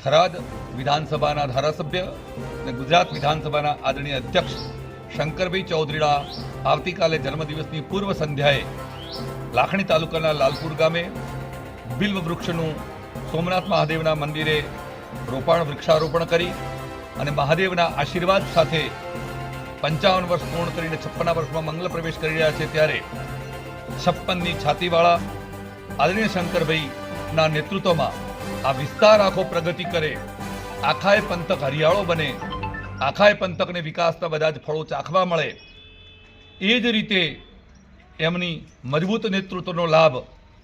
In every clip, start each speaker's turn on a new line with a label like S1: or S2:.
S1: થરાદ વિધાનસભાના ધારાસભ્ય અને ગુજરાત વિધાનસભાના આદરણીય અધ્યક્ષ શંકરભાઈ ચૌધરીડા આવતીકાલે જન્મદિવસની પૂર્વ સંધ્યાએ લાખણી તાલુકાના લાલપુર ગામે બિલ્વ વૃક્ષનું સોમનાથ મહાદેવના મંદિરે રોપાણ વૃક્ષારોપણ કરી અને મહાદેવના આશીર્વાદ સાથે પંચાવન વર્ષ પૂર્ણ કરીને છપ્પના વર્ષમાં મંગલ પ્રવેશ કરી રહ્યા છે ત્યારે છપ્પનની છાતીવાળા આદરણીય શંકરભાઈના નેતૃત્વમાં આ વિસ્તાર આખો પ્રગતિ કરે. આખાય પંથક હરિયાળો બને. આખાય પંથકને વિકાસના બધા જ ફળો ચાખવા મળે. એ જ રીતે એમની મજબૂત નેતૃત્વનો લાભ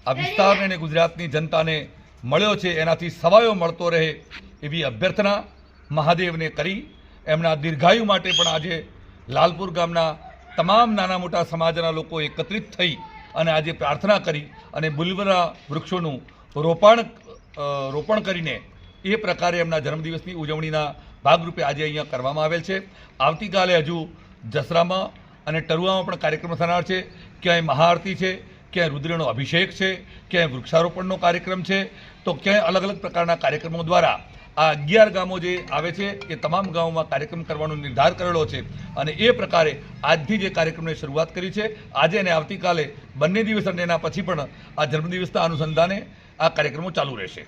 S1: આ વિસ્તારને અને ગુજરાતની જનતાને મળ્યો છે. એનાથી સવાયો મળતો રહે એવી અભ્યર્થના મહાદેવને કરી. એમના દીર્ઘાયુ માટે પણ આજે લાલપુર ગામના તમામ નાના મોટા સમાજના લોકો એકત્રિત થઈ અને આજે પ્રાર્થના કરી અને બુલવરા વૃક્ષોનું રોપાણ રોપણ કરીને એ પ્રકારે એમના જન્મદિવસની ઉજવણીના ભાગરૂપે આજે અહીંયા કરવામાં આવેલ છે. આવતીકાલે હજુ જસરામાં અને ટરુઆમાં પણ કાર્યક્રમ થનાર છે. ક્યાંય મહાઆરતી છે, ક્યાંય રુદ્રનો અભિષેક છે, ક્યાંય વૃક્ષારોપણનો કાર્યક્રમ છે. તો ક્યાંય અલગ અલગ પ્રકારના કાર્યક્રમો દ્વારા આ અગિયાર ગામો જે આવે છે, એ તમામ ગામોમાં કાર્યક્રમ કરવાનો નિર્ધાર કરેલો છે. અને એ પ્રકારે આજથી જે કાર્યક્રમની શરૂઆત કરી છે. આજે અને આવતીકાલે બંને દિવસ અને એના પછી પણ આ જન્મદિવસના અનુસંધાને આ કાર્યક્રમો ચાલુ રહેશે.